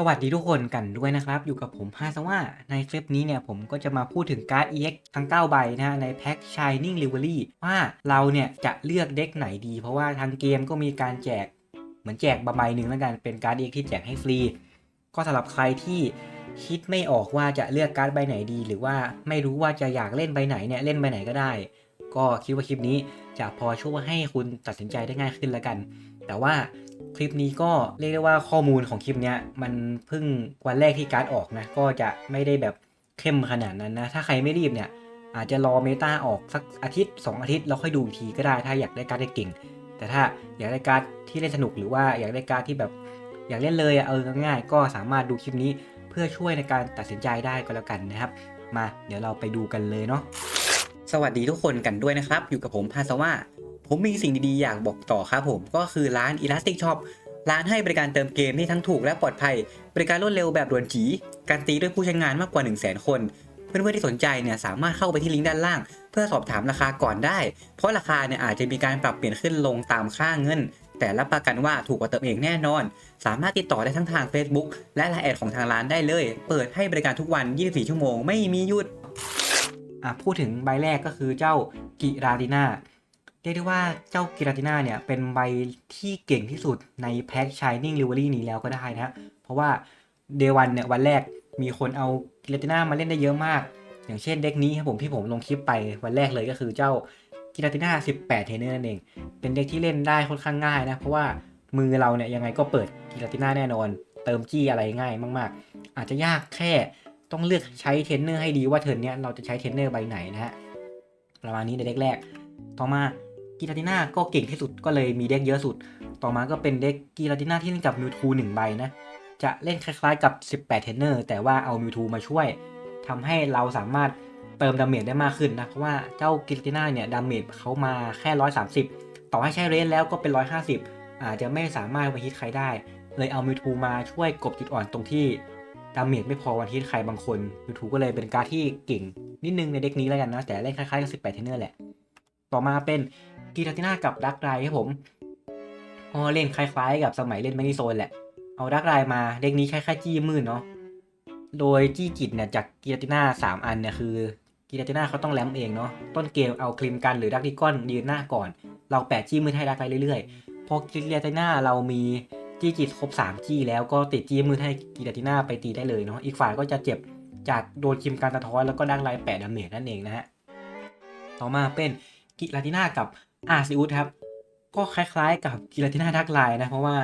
สวัสดีทุกคนกันด้วยนะครับ อยู่กับผมพาสว่าในคลิปนี้เนี่ยผมก็จะมาพูดถึงการ์ด EX ทั้ง 9 ใบนะฮะในแพ็ค Shining Rivalry ว่าเราเนี่ยจะเลือกเด็กไหนดี เพราะว่าทางเกมก็มีการแจก เหมือนแจกบใบหนึ่งแล้วกันเป็นการ์ด EX ที่แจกให้ฟรี ก็สำหรับใครที่คิดไม่ออกว่าจะเลือกการ์ดใบไหนดี หรือว่าไม่รู้ว่าจะอยากเล่นใบไหนเนี่ยเล่นใบไหนก็ได้ ก็คิดว่าคลิปนี้จะพอช่วยให้คุณตัดสินใจได้ง่ายขึ้นแล้วกัน แต่ว่าคลิปนี้ก็เรียกได้ว่าข้อมูลของคลิปเนี้ยมันเพิ่งวันแรกที่การ์ดออกนะ ก็จะไม่ได้แบบเข้มขนาดนั้นนะ ถ้าใครไม่รีบเนี่ย อาจจะรอเมตาออกสักอาทิตย์ 2 อาทิตย์แล้วค่อยดูอีกทีก็ได้ถ้าอยากได้การ์ดที่เก่ง แต่ถ้าอยากได้การ์ดที่เล่นสนุกหรือว่าอยากได้การ์ดที่แบบอยากเล่นเลยอะเออง่ายๆ ก็สามารถดูคลิปนี้เพื่อช่วยในการตัดสินใจได้ก็แล้วกันนะครับ มาเดี๋ยวเราไปดูกันเลยเนาะ สวัสดีทุกคนกันด้วยนะครับ อยู่กับผมพาสว่าผมมีสิ่งดีๆ อยากบอกต่อครับผม ก็คือร้าน Elastic Shop ร้านให้บริการเติมเกมที่ทั้งถูกและปลอดภัย บริการรวดเร็วแบบด่วนจีการตีด้วยผู้ใช้งานมากกว่า 1 0 0 0 0แคน เพื่อนๆที่สนใจเนี่ยสามารถเข้าไปที่ลิงก์ด้านล่าง เพื่อสอบถามราคาก่อนได้ เพราะราคาเนี่ยอาจจะมีการปรับเปลี่ยนขึ้นลงตามค่าเงิน แต่รับประกันว่าถูกกว่าเติมเองแน่นอน สามารถติดต่อได้ทั้งทาง Facebook และไลน์แอดของทางร้านได้เลย เปิดให้บริการทุกวัน 24 ชั่วโมง ไม่มีหยุด อะพูดถึงใบแรกก็คือเจ้ากิราติน่าเรียกได้ว่าเจ้ากิราติน่าเนี่ยเป็นใบที่เก่งที่สุดในแพ็ค Shining Rivalry นี้แล้วก็ได้นะฮะเพราะว่าเดวันเนี่ยวันแรกมีคนเอากิราติน่ามาเล่นได้เยอะมาก อย่างเช่นเด็กนี้ครับผมที่ผมลงคลิปไปวันแรกเลยก็คือเจ้ากิราติน่า18เทนเนอร์นั่นเอง เป็นเด็กที่เล่นได้ค่อนข้างง่ายนะเพราะว่ามือเราเนี่ยยังไงก็เปิดกิราติน่าแน่นอน เติมจี้อะไรง่ายมาก ๆ อาจจะยากแค่ ต้องเลือกใช้เทรนเนอร์ให้ดีว่าเทิร์นเนี้ยเราจะใช้เทรนเนอร์ใบไหนนะฮะประมาณนี้ในเด็กแรก ต่อมากีราติน่าก็เก่งที่สุดก็เลยมีเด็กเยอะสุด ต่อมาก็เป็นเด็กกีราติน่าที่เล่นกับมิวทูหนึ่งใบนะจะเล่นคล้ายๆกับ 18 เทรนเนอร์ แต่ว่าเอามิวทูมาช่วยทำให้เราสามารถเติมดาเมจได้มากขึ้นนะ เพราะว่าเจ้ากิราติน่าเนี่ยดาเมจเขามาแค่ 130 ต่อให้ใช้เรนแล้วก็เป็น 150 อาจจะไม่สามารถไปฮิตใครได้ เลยเอามิวทูมาช่วยกบจุดอ่อนตรงที่ ดาเมจไม่พอวันที่ใครบางคนยูทูก็เลยเป็นการดที่เก่งนิดนึงในเด็กนี้แล้วกันนะ แต่เล่นคล้ายๆกับ 18 เทนเนอร์แหละ ต่อมาเป็นกีราติน่ากับดักไรครับผมก็เล่นคล้ายๆ กับสมัยเล่นแมนิโซนแหละ เอาดักไรมาเด็กนี้คล้ายๆจี้มืดเนาะ โดยจี้จิตเนี่ยจากกีราติน่า3 อันเนี่ยคือกีราติน่าเขาต้องแลมเองเนาะ ต้นเกมเอาคลิมกันหรือดักดิก้อนยืนหน้าก่อน เราแปะจี้มืดให้ดักไรเรื่อยๆ พอกีราติน่าเรามี จี้จิตครบ3จี้แล้วก็ติดจี้มือให้กีราติน่าไปตีได้เลยเนาะอีกฝ่ายก็จะเจ็บจากโดนคิมการสะท้อนแล้วก็ดังไลแปดดาเมจนั่นเองนะฮะต่อมาเป็นกิราติน่ากับอาซิอุสครับก็คล้ายๆ กับกิราติน่าดักไลนะเพราะว่า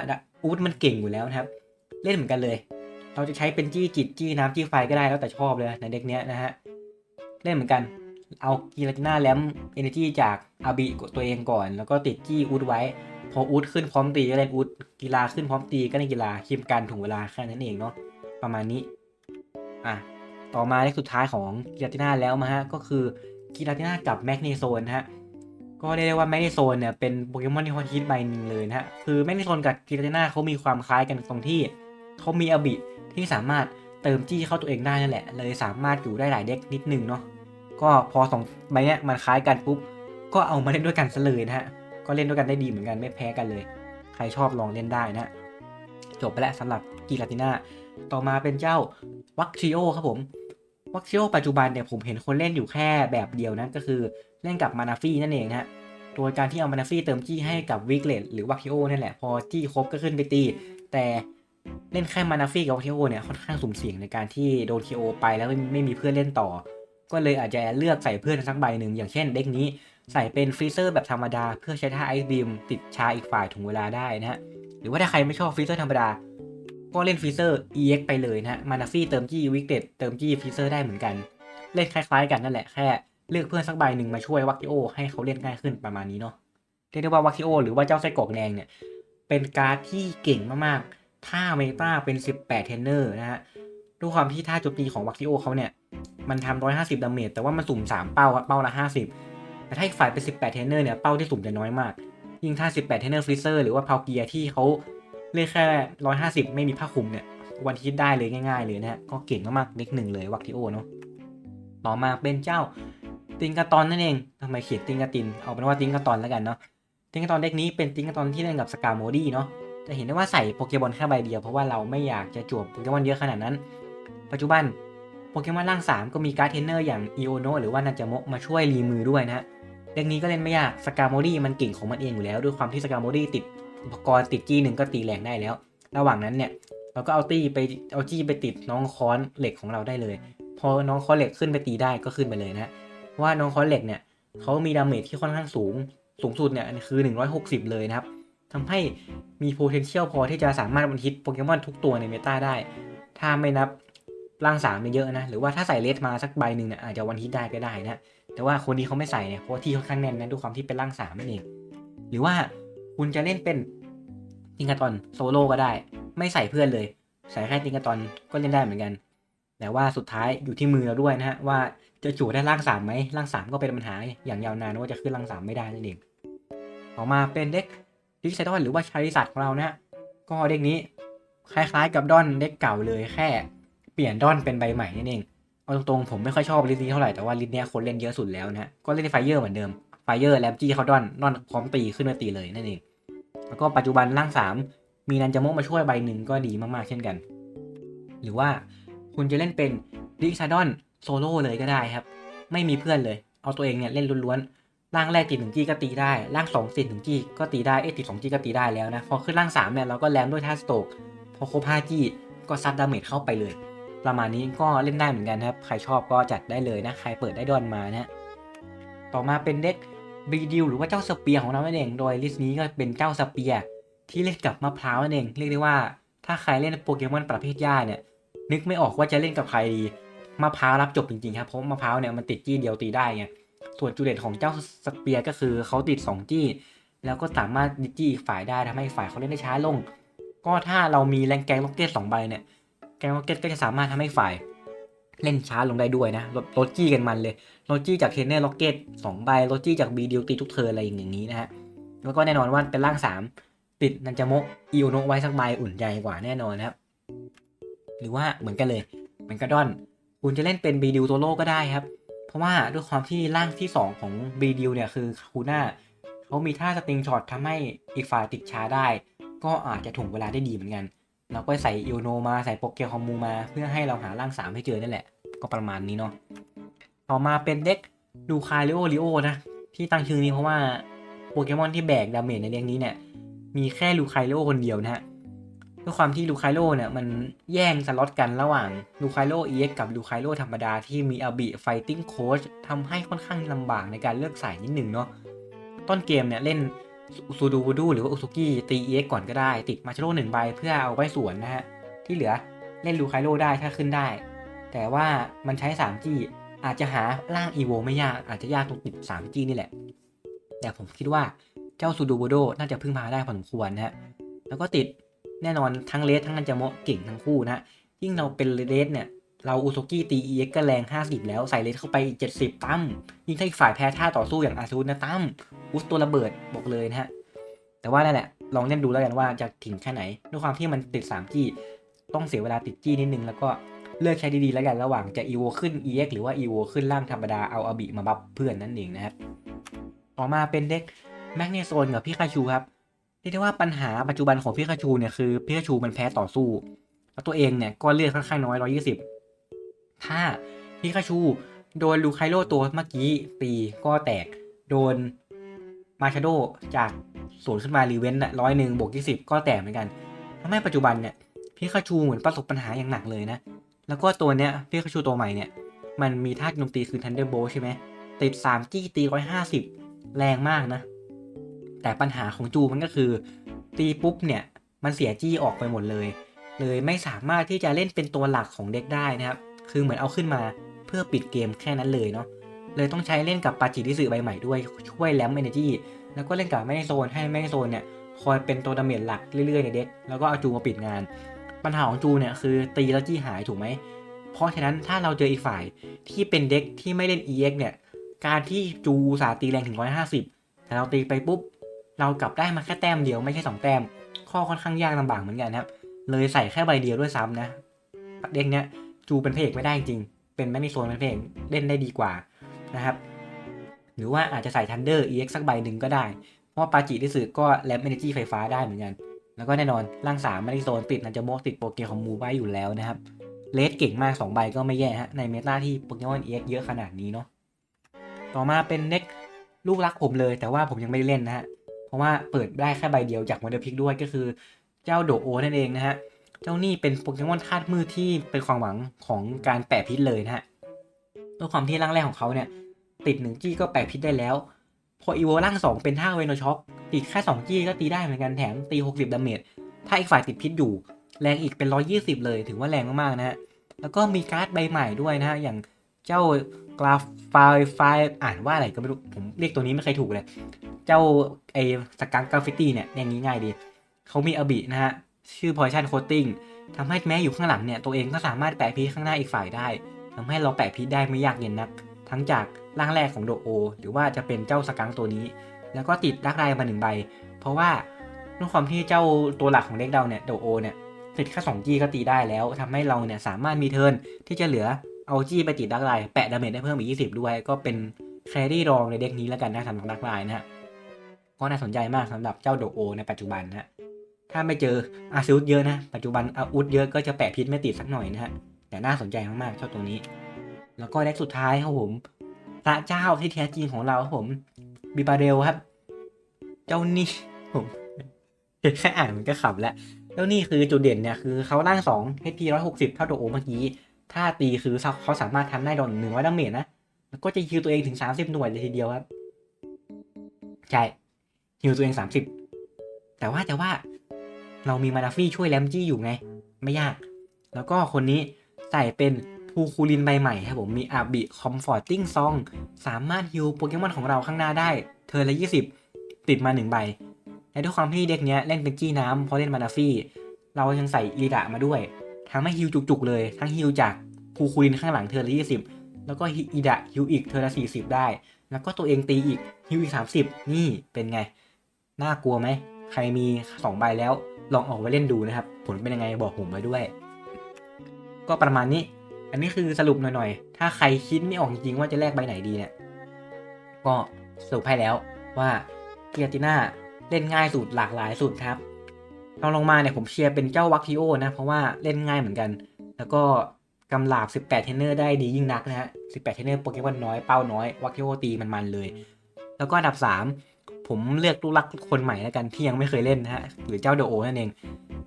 อูดมันเก่งอยู่แล้วนะครับ เล่นเหมือนกันเลย เราจะใช้เป็นจี้จิตจี้น้ำจี้ไฟก็ได้แล้วแต่ชอบเลยในเด็กเนี้ยนะฮะเล่นเหมือนกันเอากิราติน่าแลมเอเนจีจากอาบิตัวเองก่อน แล้วก็ติดจี้อูดไว้ พออูดขึ้นพร้อมตีก็เล่นอูดกีฬาขึ้นพร้อมตีก็เล่นกีฬาคิมกันถุงเวลาแค่นั้นเองเนาะประมาณนี้อะต่อมาเลขสุดท้ายของกีราติน่าแล้วมาฮะก็คือกีราติน่ากับแมกนีโซนฮะก็เรียกได้ว่าแมกนีโซนเนี่ยเป็นโปเกมอนที่ฮอตฮิตใบหนึ่งเลยนะฮะคือแมกนีโซนกับกีราติน่าเขามีความคล้ายกันตรงที่เขามีอบิที่สามารถเติมจี้เข้าตัวเองได้นั่นแหละ เลยสามารถอยู่ได้หลายเด็กนิดนึงเนาะก็พอสองใบเนี้ยมันคล้ายกันปุ๊บก็เอามาเล่นด้วยกันซะเลยนะฮะ ก็เล่นด้วยกันได้ดีเหมือนกันไม่แพ้กันเลย ใครชอบลองเล่นได้นะ จบไปแล้วสำหรับกีราติน่าต่อมาเป็นเจ้าวัคชิโอครับผมวัคชิโอปัจจุบันเนี่ยผมเห็นคนเล่นอยู่แค่แบบเดียวนะก็คือเล่นกับมานาฟี่นั่นเองนะฮะโดยการที่เอามานาฟี่เติมจี้ให้กับวิกเลตหรือวัคชิโอนี่นแหละพอจี้ครบก็ขึ้นไปตี แต่เล่นแค่มานาฟี่กับวัคชิโอเนี่ยค่อนข้างสุ่มเสี่ยงในการที่โดนคีโอไปแล้วไมไม่มีเพื่อนเล่นต่อ ก็เลยอาจจะเลือกใส่เพื่อนสักใบหนึ่งอย่างเช่นเด็กนี้ ใส่เป็นฟรีเซอร์แบบธรรมดา เพื่อใช้ท่าไอซ์บีมติดชาอีกฝ่ายถุงเวลาได้นะฮะ หรือว่าถ้าใครไม่ชอบฟรีเซอร์ธรรมดา ก็เล่นฟรีเซอร์ EX ไปเลยนะฮะ มานาฟี่เติมจี้วิกเต็ดเติมจี้ฟรีเซอร์ได้เหมือนกัน เล่นคล้ายๆกันนั่นแหละแค่เลือกเพื่อนสักใบหนึ่งมาช่วยวัคคิโอให้เขาเล่นง่ายขึ้นประมาณนี้เนาะเรียกได้ว่าวัคคิโอหรือว่าเจ้าไส้กรอกแดงเนี่ยเป็นการ์ดที่เก่งมากๆ ถ้าเมตาเป็น 18 เทนเนอร์นะฮะด้วยความที่ท่าโจมตีของวัคคิโอเขาเนี่ย มันทำ150 ดาเมจ แต่ว่ามันสุ่ม 3 เป้าเป้าละ 50 แต่ถ้าอีกฝ่ายเป็น 18 เทนเนอร์เนี่ยเป้าที่สุ่มจะน้อยมาก ยิ่งถ้า 18 เทนเนอร์ฟรีเซอร์หรือว่าพาวเกียร์ที่เขาเล่นแค่ 150 ไม่มีผ้าคลุมเนี่ยวันฮิตได้เลยง่ายๆเลยนะฮะก็เก่งมากๆเล็กหนึ่งเลยวัคทิโอเนาะต่อมาเป็นเจ้าติงกาตอนนั่นเองทำไมเขียนติงกาตินเอาเป็นว่าติงกาตอนแล้วกันเนาะติงกาตอนเด็กนี้เป็นติงกาตอนที่เล่นกับสกาโมดี้เนาะจะเห็นได้ว่าใส่โปเกมอนแค่ใบเดียวเพราะว่าเราไม่อยากจะจวบโปเกมอนเยอะขนาดนั้น ปัจจุบัน โปเกมอนร่าง 3 ก็มีการ์ดเทนเนอร์อย่างอีโอโนหรือว่านาจามะมาช่วยรีมือด้วยนะฮะเด็กนี้ก็เล่นไม่ยากสกาโมดี้มันเก่งของมันเองอยู่แล้ว ด้วยความที่สกาโมดี้ติดอุปกรณ์ติดจี้หนึ่งก็ตีแรงได้แล้ว ระหว่างนั้นเนี่ยเราก็เอาตี้ไปเอาจี้ไปติดน้องค้อนเหล็กของเราได้เลย พอน้องค้อนเหล็กขึ้นไปตีได้ก็ขึ้นไปเลยนะว่าน้องค้อนเหล็กเนี่ยเขามีดาเมจที่ค่อนข้างสูงสูงสุดเนี่ยคือ 160 เลยนะครับทำให้มี potential พอที่จะสามารถวันฮิตโปเกมอนทุกตัวในเมตาได้ ถ้าไม่นับ ร่างสามเยอะนะ หรือว่าถ้าใส่เลสมาสักใบหนึ่งเนี่ยอาจจะวันฮิตได้ก็ได้นะ แต่ว่าคนนี้เขาไม่ใส่เนี่ยเพราะที่ค่อนข้างแน่นนะด้วยความที่เป็นร่างสามนั่นเอง หรือว่าคุณจะเล่นเป็นติงกาตอนโซโล่ก็ได้ ไม่ใส่เพื่อนเลย ใส่แค่ติงกาตอนก็เล่นได้เหมือนกัน แต่ว่าสุดท้ายอยู่ที่มือเราด้วยนะฮะว่าจะจู่ได้ร่างสามไหมร่างสามก็เป็นปัญหาอย่างยาวนานว่าจะขึ้นร่างสามไม่ได้นั่นเองต่อมาเป็นเด็กดิจิทัลหรือว่าชาริสัตของเรานะก็เด็กนี้คล้ายๆกับดอนเด็กเก่าเลยแค่ เปลี่ยนดอนเป็นใบใหม่นั่นเอง เอาตรงๆ ผมไม่ค่อยชอบลิสนี้เท่าไหร่ แต่ว่าลิสเนี้ยคนเล่นเยอะสุดแล้วนะ ก็เล่นไฟเยอร์เหมือนเดิม ไฟเยอร์แลมจี้เขาดอนดอนพร้อมตีขึ้นมาตีเลยนั่นเอง แล้วก็ปัจจุบันร่างสามมีนันจามกมาช่วยใบหนึ่งก็ดีมากๆเช่นกัน หรือว่าคุณจะเล่นเป็นดิซาดอนโซโล่เลยก็ได้ครับ ไม่มีเพื่อนเลย เอาตัวเองเนี่ยเล่นล้วนๆร่างแรกติดถึงจี้ก็ตีได้ ร่างสองติดถึงจี้ก็ตีได้ เอติดสองจี้ก็ตีได้แล้วนะ พอขึ้นร่างสามเนี่ยเราก็แลมด้วยท่าสโตก พอครบห้าจี้ก็ซัดดาเมจเข้าไปเลย ประมาณนี้ก็เล่นได้เหมือนกันครับ ใครชอบก็จัดได้เลยนะ ใครเปิดได้ดอนมานะต่อมาเป็นเด็กบีดิวหรือว่าเจ้าสเปียร์ของเรานั่นเองโดยลิสต์นี้ก็เป็นเจ้าสเปียร์ที่เล่นกับมะพร้าวนั่นเองเรียกได้ว่าถ้าใครเล่นโปเกมอนประเภทหญ้าเนี่ย นึกไม่ออกว่าจะเล่นกับใครดีมะพร้าวรับจบจริงๆครับเพราะมะพร้าวเนี่ยมันติดจี้เดียวตีได้ไงส่วนจุดเด่นของเจ้าสเปียร์ก็คือเขาติด 2 จี้ แล้วก็สามารถดิจี้อีกฝ่ายได้ทำให้ฝ่ายเขาเล่นได้ช้าลง ก็ถ้าเรามีแรงแกงล็อกเก็ตสองใบเนี่ย แกงล็อกเก็ตก็จะสามารถทำให้ฝ่ายเล่นช้าลงได้ด้วยนะลดลดจี้กันมันเลยลดจี้จากเทนเนอร์ล็อกเก็ตสองใบลดจี้จากบีดิวตีทุกเทิร์นอะไรอย่างนี้นะฮะแล้วก็แน่นอนว่าเป็นร่างสามติดนันจาโมะอิโอโนะไว้สักใบอุ่นใจกว่าแน่นอนนะครับหรือว่าเหมือนกันเลยเหมือนกระดอน คุณจะเล่นเป็นบีดิวโซโล่ก็ได้ครับ เพราะว่าด้วยความที่ร่างที่ 2 ของบีดิวเนี่ยคือคูน่าเขามีท่าสติงช็อตทำให้อีกฝ่ายติดช้าได้ ก็อาจจะถ่วงเวลาได้ดีเหมือนกัน เราก็ใส่อิโนมาใส่โปเกคอมมูมา เพื่อให้เราหาร่าง3ให้เจอนั่นแหละ ก็ประมาณนี้เนาะต่อมาเป็นเด็กดูคาริโอริโอนะ ที่ตั้งชื่อนี้เพราะว่าโปเกมอนที่แบกดาเมจในเรื่องนี้เนี่ยมีแค่ลูคาริโอคนเดียวนะฮะด้วยความที่ลูคาโลเนี่ยมันแย่งสล็อตกันระหว่างลูคาโลเอ็กกับลูคาโลธรรมดาที่มีอาบิไฟติ้งโค้ชทำให้ค่อนข้างลำบากในการเลือกสายนิดหนึ่งเนาะต้นเกมเนี่ยเล่น ซูดูวูดูหรือว่าอุซุกิตีเอ็กก่อนก็ได้ ติดมาชโร่หนึ่งใบเพื่อเอาไว้สวนนะฮะ ที่เหลือเล่นลูคาโลได้ถ้าขึ้นได้ แต่ว่ามันใช้ 3G อาจจะหาร่างอีโวไม่ยาก อาจจะยากตรงติด 3G นี่แหละ แต่ผมคิดว่าเจ้าซูดูวูโดน่าจะพึ่งพาได้พอสมควรนะฮะ แล้วก็ติดแน่นอนทั้งเลสทั้งอันจาโมะเก่งทั้งคู่นะยิ่งเราเป็นเลสเนี่ย เราอุซกิตีเอ็กก็แรง 50 แล้วใส่เลสเข้าไป 70 ตั้มยิ่งถ้าอีกฝ่ายแพ้ท่าต่อสู้อย่างอาซูนะตั้มอุสตัวระเบิดบอกเลยนะฮะ แต่ว่านั่นแหละ ลองเล่นดูแล้วกันว่าจะถึงแค่ไหน ด้วยความที่มันติด 3G ต้องเสียเวลาติดจี้นิดนึง แล้วก็เลือกใช้ดีๆแล้วกันระหว่างจะ EVO ขึ้น EX หรือว่า EVO ขึ้นล่างธรรมดาเอาอาบิมาบัฟเพื่อนนั่นเองนะครับต่อมาเป็นเด็กแมกเนโซนกับพี่คาชูครับเรียกได้ว่าปัญหาปัจจุบันของพิกาชูเนี่ยคือพิกาชูมันแพ้ต่อสู้แล้วตัวเองเนี่ยก็เลือดค่อนข้างน้อย 120 ถ้าพิกาชูโดนลูไคโรตัวเมื่อกี้ตีก็แตกโดนมาชาโดจากศูนย์ขึ้นมารีเวนต์ร้อยหนึ่งบวกยี่สิบก็แตกเหมือนกันทำให้ปัจจุบันเนี่ยพิกาชูเหมือนประสบปัญหาอย่างหนักเลยนะ แล้วก็ตัวเนี้ยพิกาชูตัวใหม่เนี่ย มันมีท่าโจมตีคือ Thunderbolt ใช่ไหมติด3จี้ตี150แรงมากนะ แต่ปัญหาของจูมันก็คือ ตีปุ๊บเนี่ย มันเสียจี้ออกไปหมดเลย เลยไม่สามารถที่จะเล่นเป็นตัวหลักของเด็กได้นะครับ คือเหมือนเอาขึ้นมาเพื่อปิดเกมแค่นั้นเลยเนาะเลยต้องใช้เล่นกับปาจิริสึใบใหม่ด้วยช่วยแลมเอเนจีแล้วก็เล่นกับแม่โซนให้แม่โซนเนี่ยคอยเป็นตัวดาเมจหลักเรื่อยๆในเด็กแล้วก็เอาจูมาปิดงาน ปัญหาของจูเนี่ยคือตีแล้วจี้หายถูกไหม เพราะฉะนั้นถ้าเราเจออีกฝ่ายที่เป็นเด็กที่ไม่เล่น EX เนี่ย การที่จูสาตีแรงถึง 150 แต่เราตีไปปุ๊บ เรากลับได้มาแค่แต้มเดียวไม่ใช่ 2 แต้ม ข้อค่อนข้างยากลำบากเหมือนกันครับ เลยใส่แค่ใบเดียวด้วยซ้ำนะเด็กเนี้ย จูเป็นเพกไม่ได้จริง เป็นแมกนีโซนเป็นเพกเล่นได้ดีกว่านะครับหรือว่าอาจจะใส่ทันเดอร์ EX สักใบหนึ่งก็ได้ เพราะปาจิที่สื่อก็แลมเอเนจีไฟฟ้าได้เหมือนกัน แล้วก็แน่นอนร่างสามแมาริโซนติดนันจาโมกติดโปเกคอมมูไว้อยู่แล้วนะครับเลสเก่งมาก 2 ใบก็ไม่แย่ฮะในเมตาที่โปเกมอนเอ็กเยอะขนาดนี้เนาะต่อมาเป็นเน็กลูกรักผมเลย แต่ว่าผมยังไม่ได้เล่นนะฮะเพราะว่าเปิดได้แค่ใบเดียวจากวันเดอร์พิกด้วยก็คือเจ้าโดโอนั่นเองนะฮะ เจ้านี่เป็นโปเกมอนธาตุมืดที่เป็นความหวังของการแปะพิษเลยนะฮะด้วยความที่ร่างแรกของเขาเนี่ย ติดหนึ่งจี้ก็แปะพิษได้แล้ว พออีโวร่างสองเป็นท่าเวโนช็อกติดแค่สองจี้ก็ตีได้เหมือนกันแถมตี 60ดาเมจถ้าอีกฝ่ายติดพิษอยู่ แรงอีกเป็น 120 เลยถือว่าแรงมากๆนะฮะแล้วก็มีการ์ดใบใหม่ด้วยนะฮะอย่างเจ้ากราฟายไฟอ่านว่าอะไรก็ไม่รู้ผมเรียกตัวนี้ไม่เคยถูกเลย เจ้าไอสกังกราฟิตี้เนี่ยอย่างนี้ง่ายดีเขามีอบินะฮะ ชื่อ Poison Coating ทำให้แม้อยู่ข้างหลังเนี่ยตัวเองก็สามารถแปะพิษข้างหน้าอีกฝ่ายได้ทำให้เราแปะพิษได้ไม่ยากเย็นนัก ทั้งจากร่างแรกของโดโอ หรือว่าจะเป็นเจ้าสกังตัวนี้ แล้วก็ติดดักไดมาหนึ่งใบ เพราะว่าด้วยความที่เจ้าตัวหลักของเด็กเราเนี่ยโดโอเนี่ยติดแค่สองจีก็ตีได้แล้วทำให้เราเนี่ยสามารถมีเทิร์นที่จะเหลือเอาจีไปติดดักไดแปะดาเมจได้เพิ่มอีก 20 ด้วย ก็เป็นแครี่รองในเด็กนี้แล้วกันนะสำหรับดักไดนะฮะก็น่าสนใจมากสำหรับเจ้าโดโอในปัจจุบันนะฮะ ถ้าไม่เจออาซิอุสเยอะนะ ปัจจุบันอาอุสเยอะก็จะแปะพิษไม่ติดสักหน่อยนะฮะ แต่น่าสนใจมากๆเจ้าตัวนี้ แล้วก็เด็กสุดท้ายครับผมพระเจ้าที่แท้จริงของเราครับผมบิบาเรลครับ เจ้านี่ผมแค่อ่านมันก็ขำแล้วเจ้านี่คือจุดเด่นเนี่ยคือเขาร่างสอง HP ร้อยหกสิบเท่าตัวโอเมื่อกี้ ถ้าตีคือเขาสามารถทำได้ดอนหนึ่งร้อยดาเมจนะแล้วก็จะฮิวตัวเองถึงสามสิบหน่วยเลยทีเดียวครับ ใช่ฮิวตัวเองสามสิบแต่ว่าแต่ว่า เรามีมานาฟี่ช่วยแลมจี้อยู่ไง ไม่ยาก แล้วก็คนนี้ใส่เป็นภูคูลินใบใหม่ครับผมมีอาบิคอมฟอร์ติ้งซองสามารถฮิวโปเกมอนของเราข้างหน้าได้ เธอละ 20 ติดมา 1 ใบ และด้วยความที่เด็กเนี้ยเล่นเป็นจี้น้ำเพราะเล่นมานาฟี่ เรายังใส่อีดะมาด้วยทำให้ฮิวจุกๆเลย ทั้งฮิวจากภูคูลินข้างหลังเธอละ 20 แล้วก็อีดะฮิวอีกเธอละ 40 ได้ แล้วก็ตัวเองตีอีกฮิวอีก 30 นี่เป็นไง น่ากลัวไหมใครมี 2 ใบแล้ว ลองออกไปเล่นดูนะครับ ผลเป็นยังไงบอกผมไว้ด้วย ก็ประมาณนี้ อันนี้คือสรุปหน่อยๆ ถ้าใครคิดไม่ออกจริงว่าจะแลกใบไหนดีเนี่ย ก็สรุปให้แล้วว่าเกียร์ติน่าเล่นง่ายสุดหลากหลายสุดครับลองลงมาเนี่ยผมเชียร์เป็นเจ้าวัคทิโอนะ เพราะว่าเล่นง่ายเหมือนกัน แล้วก็กำลาบ 18 เทนเนอร์ได้ดียิ่งนักนะฮะ 18 เทนเนอร์โปเกมอนน้อย เป้าน้อย วัคทิโอตีมันๆเลย แล้วก็อันดับ 3 ผมเลือกลูกรักคนใหม่แล้วกันที่ยังไม่เคยเล่นนะฮะหรือเจ้าโดโอนั่นเอง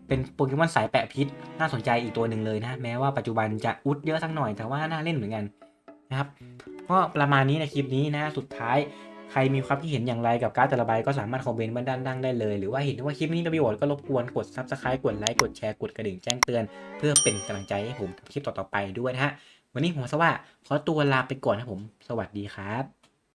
เป็นโปเกมอนสายแปะพิษ น่าสนใจอีกตัวหนึ่งเลยนะแม้ว่าปัจจุบันจะอุดเยอะสักหน่อยแต่ว่าน่าเล่นเหมือนกันนะครับก็ประมาณนี้ในคลิปนี้นะสุดท้ายใครมีความคิดเห็นอย่างไรกับการ์ดแต่ละใบก็สามารถคอมเมนต์มาด้านล่างได้เลย หรือว่าเห็นว่าคลิปนี้มีประโยชน์ก็รบกวนกด subscribe กดไลค์กดแชร์กดกระดิ่งแจ้งเตือน เพื่อเป็นกำลังใจให้ผมทำคลิปต่อๆไปด้วยนะฮะวันนี้ผมสว่าขอตัวลาไปก่อนนะผม สวัสดีครับ